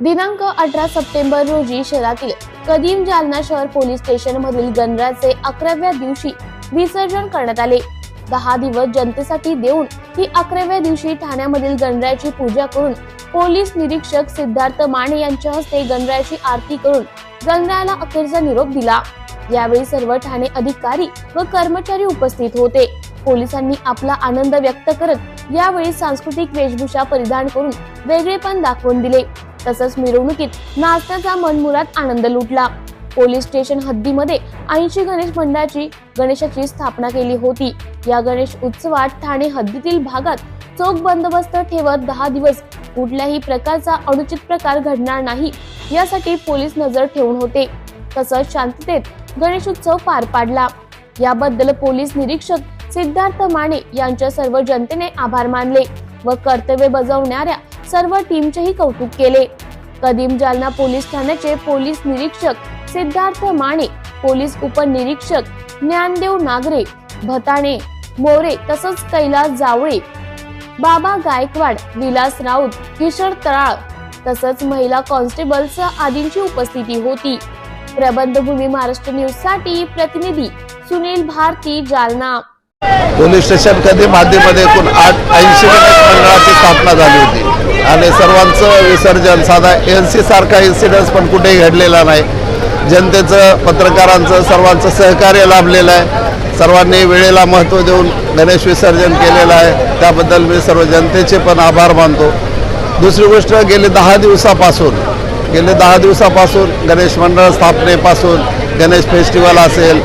दिनांक अठरा सप्टेंबर रोजी शहरातील कदीम जालना शहर पोलीस स्टेशन मधील गणराचे अकराव्या दिवशी विसर्जन करण्यात आले. दहा दिवस जनतेसाठी देऊन ही अकराव्या दिवशी ठाण्यामधील गणरायाची पूजा करून पोलीस निरीक्षक सिद्धार्थ माने यांच्या हस्ते गणरायाची आरती करून गणरायाला अखेरचा निरोप दिला. यावेळी सर्व ठाणे अधिकारी व कर्मचारी उपस्थित होते. पोलिसांनी आपला आनंद व्यक्त करत यावेळी सांस्कृतिक वेशभूषा परिधान करून वेगळेपण दाखवून दिले. तसंच मिरवणुकीत नाचण्याचा मनमुरात आनंद लुटला. पोलीस स्टेशन हद्दीमध्ये ऐंशी गणेश मंडळाची गणेशाची स्थापना केली होती. या गणेश उत्सवात ठाणे हद्दीतील भागात चोख बंदोबस्त ठेवत दहा दिवस कुठल्याही प्रकारचा अनुचित प्रकार घडणार नाही यासाठी पोलीस नजर ठेवून होते. तसंच शांततेत गणेश उत्सव पार पाडला. याबद्दल पोलीस निरीक्षक सिद्धार्थ माने यांच्या सर्व जनतेने आभार मानले व कर्तव्य बजावणाऱ्या सर्व टीमचेही कौतुक केले. कदीम जालना पोलीस ठाण्याचे पोलीस निरीक्षक सिद्धार्थ माने पोलीस उपनिरीक्षक ज्ञानदेव नागरे भताणे मोरे तसंच कैलास जावळे बाबा गायकवाड विलास राऊत किशोर तळाळ तसंच महिला कॉन्स्टेबल आदींची उपस्थिती होती. प्रबंधभूमी महाराष्ट्र न्यूजसाठी प्रतिनिधी सुनील भारती जालना. पोलीस स्टेशन कधी माध्यमध्ये एकूण आठ ऐंशी मंडळाची स्थापना झाली होती. आणि सर्वांचं विसर्जन. साधा एन सी सारखा इन्सिडन्स पण कुठेही घडलेला नाही. जनतेचं पत्रकारांचं सर्वांचं सहकार्य लाभलेलं आहे. सर्वांनी वेळेला महत्त्व देऊन गणेश विसर्जन केलेलं आहे. त्याबद्दल मी सर्व जनतेचे पण आभार मानतो. दुसरी गोष्ट गेले दहा दिवसापासून गेले दहा दिवसापासून गणेश मंडळ स्थापनेपासून गणेश फेस्टिवल असेल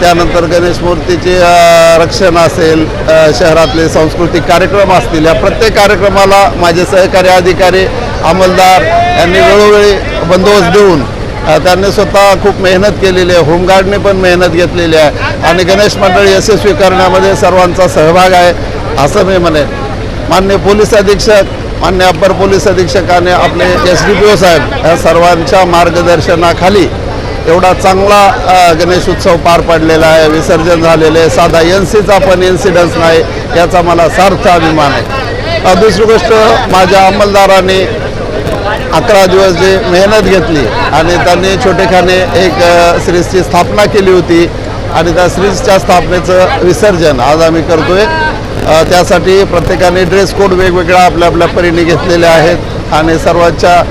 त्यानंतर गणेश मूर्तीचे रक्षण असेल शहरातले सांस्कृतिक कार्यक्रम असतील या प्रत्येक कार्यक्रमाला माझे सहकारी अधिकारी अंमलदार यांनी वेळोवेळी बंदोबस्त देऊन त्यांनी स्वतः खूप मेहनत केलेली आहे. होमगार्डने पण मेहनत घेतलेली आहे. आणि गणेश मंडळ यशस्वी करण्यामध्ये सर्वांचा सहभाग आहे असं मी म्हणेन. मान्य पोलीस अधीक्षक मान्य अप्पर पोलीस अधीक्षकाने आपले एस डी पी ओ साहेब या सर्वांच्या मार्गदर्शनाखाली एवढा चांगला गणेश उत्सव पार पडलेला आहे विसर्जन झालेलं आहे. साधा एन सीचा पण इन्सिडन्स नाही याचा मला सार्थ अभिमान आहे. दुसरी गोष्ट माझ्या अंमलदारांनी अकरा दिवस जे मेहनत घेतली आणि त्यांनी छोटेखाने एक श्रीजची स्थापना केली होती आणि त्या श्रीजच्या स्थापनेचं विसर्जन आज आम्ही करतोय. त्यासाठी प्रत्येकाने ड्रेस कोड वेगवेगळा आपल्या आपल्या परीने घेतलेले आहेत आणि सर्वांच्या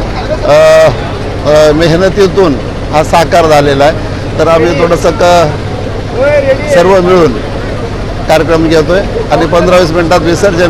मेहनतीतून हा साकार झालेला आहे. तर आम्ही थोडंसं क सर्व मिळून कार्यक्रम घेतोय. आणि पंधरा वीस मिनिटात विसर्जन